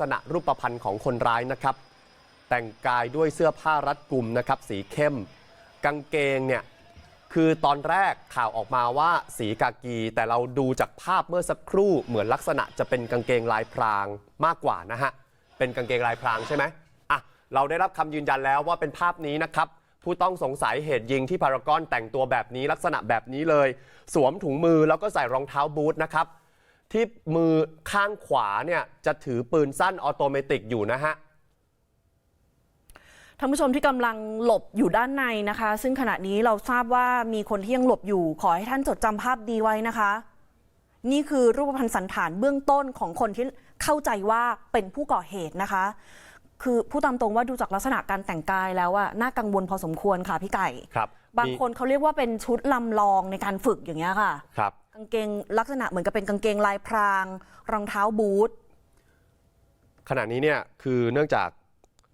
ษณะรูปพรรณของคนร้ายนะครับ แต่งกายด้วยเสื้อผ้ารัดกุมนะครับสีเข้ม กางเกงเนี่ยคือตอนแรกข่าวออกมาว่าสีกากี แต่เราดูจากภาพเมื่อสักครู่เหมือนลักษณะจะเป็นกางเกงลายพรางมากกว่านะฮะเป็นกางเกงลายพรางใช่ไหมอะเราได้รับคำยืนยันแล้วว่าเป็นภาพนี้นะครับผู้ต้องสงสัยเหตุยิงที่พารากอนแต่งตัวแบบนี้ลักษณะแบบนี้เลย สวมถุงมือแล้วก็ใส่รองเท้าบูทนะครับ ที่มือข้างขวาเนี่ยจะถือปืนสั้นออโตเมติกอยู่นะฮะท่านผู้ชมที่กำลังหลบอยู่ด้านในนะคะ ซึ่งขณะนี้เราทราบว่ามีคนที่ยังหลบอยู่ ขอให้ท่านจดจำภาพดีไว้นะคะ นี่คือรูปพรรณสันฐานเบื้องต้นของคนที่เข้าใจว่าเป็นผู้ก่อเหตุนะคะ คือผู้ตามตรงว่าดูจากลักษณะการแต่งกายแล้วอะน่ากังวลพอสมควรค่ะพี่ไก่ครับ บางมีคนเขาเรียกว่าเป็นชุดลำลองในการฝึกอย่างเงี้ยค่ะ ครับกางเกงลักษณะเหมือนกับเป็นกางเกงลายพราง รองเท้าบูทขณะนี้เนี่ยคือเนื่องจาก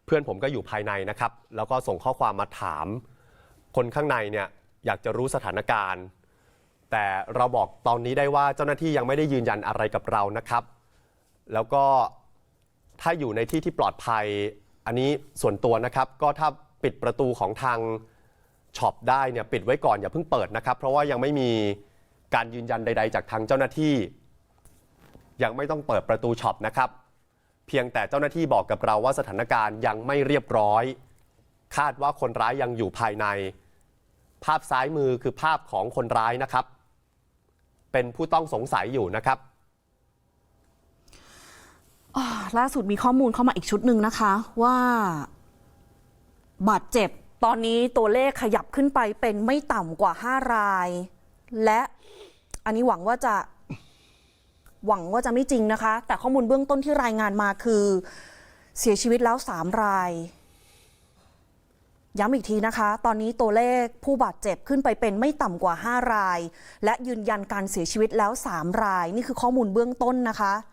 เพื่อนผมก็อยู่ภายในนะครับ แล้วก็ส่งข้อความมาถาม คนข้างในเนี่ยอยากจะรู้สถานการณ์ แต่เราบอกตอนนี้ได้ว่าเจ้าหน้าที่ยังไม่ได้ยืนยันอะไรกับเรานะครับ แล้วก็ถ้าอยู่ในที่ที่ปลอดภัย อันนี้ส่วนตัวนะครับ ก็ถ้าปิดประตูของทางช็อปได้เนี่ยปิดไว้ก่อนอย่าเพิ่งเปิดนะครับ เพราะว่ายังไม่มี การยืนยันใด ๆ จากทางเจ้าหน้าที่ ยังไม่ต้องเปิดประตูช็อปนะครับ เพียงแต่เจ้าหน้าที่บอกกับเราว่าสถานการณ์ยังไม่เรียบร้อย คาดว่าคนร้ายยังอยู่ภายใน ภาพซ้ายมือคือภาพของคนร้ายนะครับ เป็นผู้ต้องสงสัยอยู่นะครับล่าสุดมีข้อมูลเข้ามาอีกชุดหนึ่งนะคะว่าบาดเจ็บ ตอนนี้ตัวเลขขยับขึ้นไปเป็นไม่ต่ำกว่า 5 ราย และอันนี้หวังว่าจะหวังว่าจะไม่จริงนะคะ แต่ข้อมูลเบื้องต้นที่รายงานมาคือ เสียชีวิตแล้วสามราย ย้ำอีกทีนะคะ ตอนนี้ตัวเลขผู้บาดเจ็บขึ้นไปเป็นไม่ต่ำกว่า 5 ราย และยืนยันการเสียชีวิตแล้ว 3 ราย นี่คือข้อมูลเบื้องต้นนะคะ